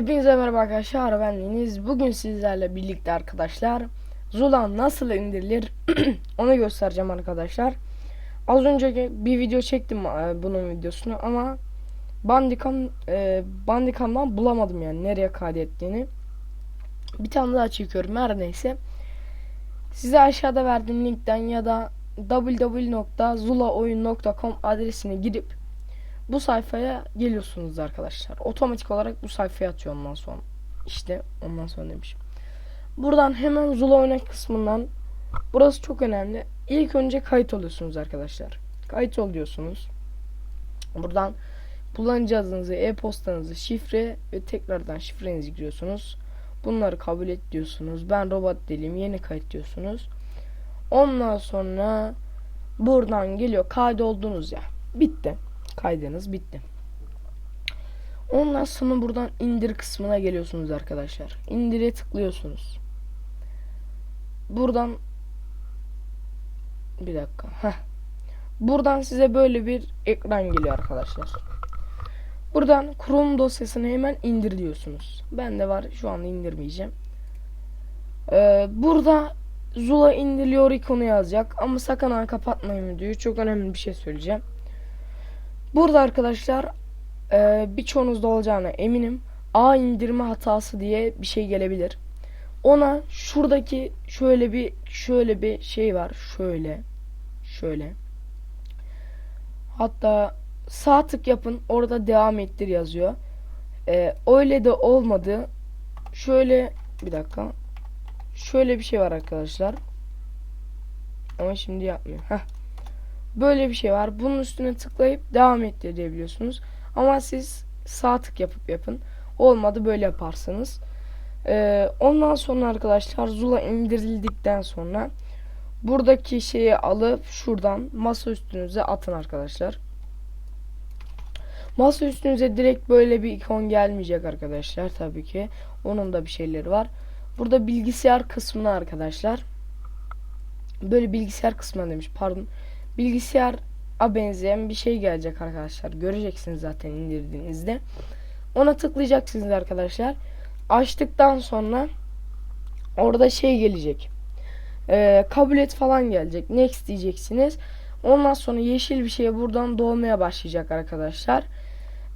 Hepinize merhaba arkadaşlar ben Deniz. Bugün sizlerle birlikte arkadaşlar Zula nasıl indirilir onu göstereceğim arkadaşlar. Az önce bir video çektim e, bunun videosunu ama Bandicam e, Bandicam'dan bulamadım yani nereye kaydettiğini. Bir tane daha çekiyorum her neyse. Size aşağıda verdiğim linkten ya da www.zulaoyun.com adresine girip bu sayfaya geliyorsunuz arkadaşlar. Otomatik olarak bu sayfaya atıyor ondan sonra. İşte ondan sonra demişim. Buradan hemen Zula oyna kısmından burası çok önemli. İlk önce kayıt oluyorsunuz arkadaşlar. Kayıt oluyorsunuz. Buradan kullanıcı adınızı, e-postanızı, şifre ve tekrardan şifrenizi giriyorsunuz. Bunları kabul et diyorsunuz. Ben robot değilim. Yeni kayıt diyorsunuz. Ondan sonra buradan geliyor kaydoldunuz ya. Bitti. Kaydınız bitti. Ondan sonra buradan indir kısmına geliyorsunuz arkadaşlar. İndire tıklıyorsunuz. Buradan bir dakika. Heh. Buradan size böyle bir ekran geliyor arkadaşlar. Buradan Chrome dosyasını hemen indir diyorsunuz. Ben de var şu anda indirmeyeceğim. Ee, burada Zula indiriliyor ikonu yazacak ama sakın ha kapatmayın videoyu. Çok önemli bir şey söyleyeceğim. Burada arkadaşlar e, birçoğunuzda olacağına eminim. A indirme hatası diye bir şey gelebilir. Ona şuradaki şöyle bir şöyle bir şey var. Şöyle. Şöyle. Hatta sağ tık yapın. Orada devam ettir yazıyor. E, öyle de olmadı. Şöyle bir dakika. Şöyle bir şey var arkadaşlar. Ama şimdi yapmıyor. Heh. Böyle bir şey var. Bunun üstüne tıklayıp devam et diyebiliyorsunuz. Ama siz sağ tık yapıp yapın. Olmadı böyle yaparsınız. Ee, ondan sonra arkadaşlar Zula indirildikten sonra buradaki şeyi alıp şuradan masa üstünüze atın arkadaşlar. Masa üstünüze direkt böyle bir ikon gelmeyecek arkadaşlar tabii ki. Onun da bir şeyleri var. Burada bilgisayar kısmına arkadaşlar. Böyle bilgisayar kısmına demiş pardon bilgisayara benzeyen bir şey gelecek arkadaşlar. Göreceksiniz zaten indirdiğinizde. Ona tıklayacaksınız arkadaşlar. Açtıktan sonra orada şey gelecek. Ee, kabul et falan gelecek. Next diyeceksiniz. Ondan sonra yeşil bir şey buradan dolmaya başlayacak arkadaşlar.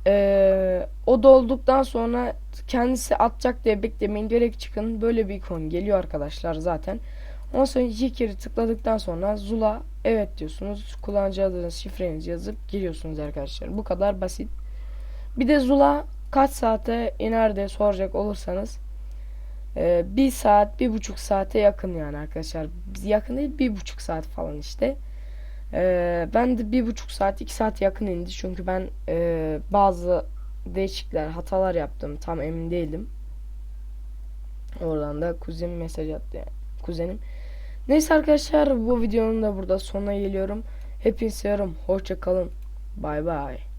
Ee, o dolduktan sonra kendisi atacak diye beklemeyin. Direkt çıkın. Böyle bir ikon geliyor arkadaşlar zaten. Ondan sonra iki kere tıkladıktan sonra Zula evet diyorsunuz. Kullanıcı adınız şifrenizi yazıp giriyorsunuz arkadaşlar. Bu kadar basit. Bir de Zula kaç saate iner diye soracak olursanız e, bir saat bir buçuk saate yakın yani arkadaşlar. Yakın değil bir buçuk saat falan işte. E, ben de bir buçuk saat iki saat yakın indi. Çünkü ben e, bazı değişiklikler hatalar yaptım. Tam emin değilim. Oradan da kuzenim mesaj attı yani. Kuzenim. Neyse arkadaşlar bu videonun da burada sonuna geliyorum. Hepinizi seviyorum. Hoşça kalın. Bay bay.